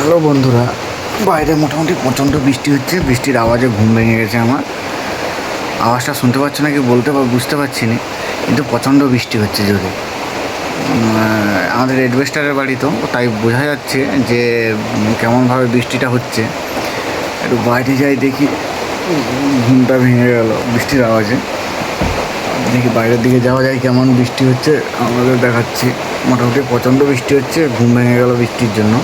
Hello বন্ধুরা, বাইরে মোটামুটি প্রচণ্ড বৃষ্টি হচ্ছে, বৃষ্টির আওয়াজে ঘুম ভেঙে গেছে আমার। আওয়াজটা শুনতে পাচ্ছ না কি বলতে বা বুঝতে পারছি না, কিন্তু প্রচণ্ড বৃষ্টি হচ্ছে যদি আমাদের এডভেস্টারের বাড়ি তো, তাই বোঝা যাচ্ছে যে কেমনভাবে বৃষ্টিটা হচ্ছে। একটু বাইরে যাই দেখি, ঘুমটা ভেঙে গেল বৃষ্টির আওয়াজে। দেখি বাইরের দিকে যাওয়া যায় কেমন বৃষ্টি হচ্ছে, আমাদের দেখাচ্ছি। মোটামুটি প্রচণ্ড বৃষ্টি হচ্ছে, ঘুম ভেঙে গেল বৃষ্টির জন্য।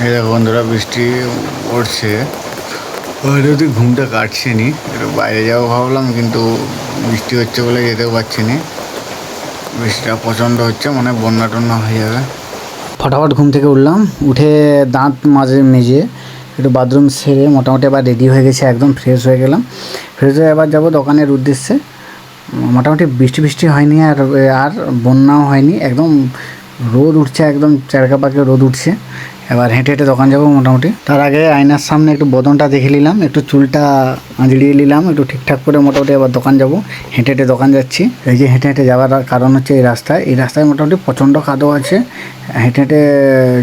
দেখো বন্ধুরা, বৃষ্টি পড়ছে। যদি ঘুমটা কাটছে নি একটু বাইরে যাব ভাবলাম, কিন্তু বৃষ্টি হচ্ছে বলে যেতেও পারছি নি বৃষ্টিটা প্রচণ্ড হচ্ছে মানে বন্যা টন্যা হয়ে যাবে। ফটাফট ঘুম থেকে উঠলাম। উঠে দাঁত মাঝে মেজে একটু বাথরুম সেরে মোটামুটি আবার রেডি হয়ে গেছে, একদম ফ্রেশ হয়ে গেলাম। ফ্রেশ হয়ে এবার যাব দোকানের উদ্দেশ্যে। মোটামুটি বৃষ্টি বৃষ্টি হয়নি আর আর বন্যাও হয়নি। একদম রোদ উঠছে, একদম চারকা পাকে রোদ উঠছে। এবার হেঁটে হেঁটে দোকান যাব মোটামুটি। তার আগে আয়নার সামনে একটু বদনটা দেখে নিলাম, একটু চুলটা আঁচড়িয়ে নিলাম, একটু ঠিকঠাক করে মোটামুটি এবার দোকান যাব। হেঁটে হেঁটে দোকান যাচ্ছি। এই যে হেঁটে হেঁটে যাওয়ার কারণ হচ্ছে এই রাস্তায়। এই রাস্তায় মোটামুটি প্রচণ্ড কাদো আছে। হেঁটে হেঁটে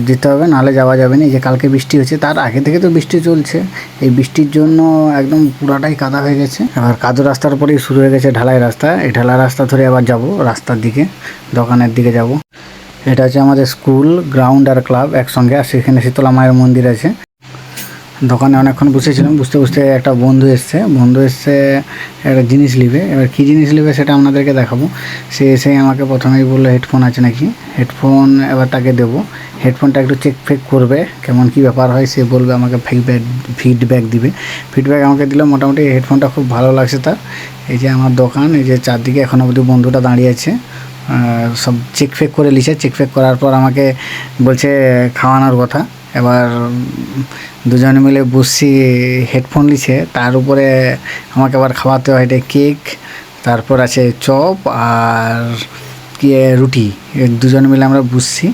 যেতে হবে, নাহলে যাওয়া যাবে না। এই যে কালকে বৃষ্টি হচ্ছে তার আগে থেকে তো বৃষ্টি চলছে। এই বৃষ্টির জন্য একদম পুরাটাই কাদা হয়ে গেছে। এবার কাদো রাস্তার পরেই শুরু হয়ে গেছে ঢালাই রাস্তা। এই ঢালাই রাস্তা ধরে আবার যাব, রাস্তার দিকে, দোকানের দিকে যাব। এটা হচ্ছে আমাদের স্কুল, গ্রাউন্ড আর ক্লাব একসঙ্গে। আর সেখানে শীতলা মায়ের মন্দির আছে। দোকানে অনেকক্ষণ বসেছিলাম বুঝতে বুঝতে একটা বন্ধু এসছে। বন্ধু এসছে, একটা জিনিস নিবে। এবার কী জিনিস নিবে সেটা আপনাদেরকে দেখাবো। সে এসে আমাকে প্রথমেই বলল, হেডফোন আছে নাকি? হেডফোন এবার তাকে দেবো। হেডফোনটা একটু চেক ফেক করবে, কেমন কী ব্যাপার হয়, সে বলবে, আমাকে ফিডব্যাক ফিডব্যাক দিবে। ফিডব্যাক আমাকে দিলে, মোটামুটি হেডফোনটা খুব ভালো লাগছে তার। এই যে আমার দোকান, এই যে চারদিকে এখন অবধি বন্ধুটা দাঁড়িয়ে আছে। সব চেক ফেক করে লিছে চেক ফেক করার পর আমাকে বলছে খাওয়ানোর কথা। এবার দুজনে মিলে বসছি হেডফোন লিছে তার উপরে আমাকে আবার খাওয়াতে হয়, এটা কেক তারপর আছে চপ আর কি রুটি। দুজন মিলে আমরা বসছি,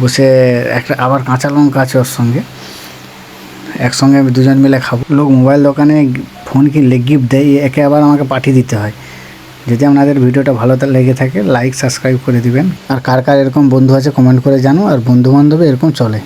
বসে একটা আবার কাঁচা লঙ্কা আছে ওর সঙ্গে। একসঙ্গে দুজন মিলে খাব। লোক মোবাইল দোকানে ফোন কিনলে গিফট দেয়, একে আবার আমাকে পাঠিয়ে দিতে হয়। যদি আপনাদের ভিডিওটা ভালো লেগে থাকে লাইক সাবস্ক্রাইব করে দিবেন। আর কার কার এরকম বন্ধু আছে কমেন্ট করে জানো। আর বন্ধু বান্ধবে এরকম চলে।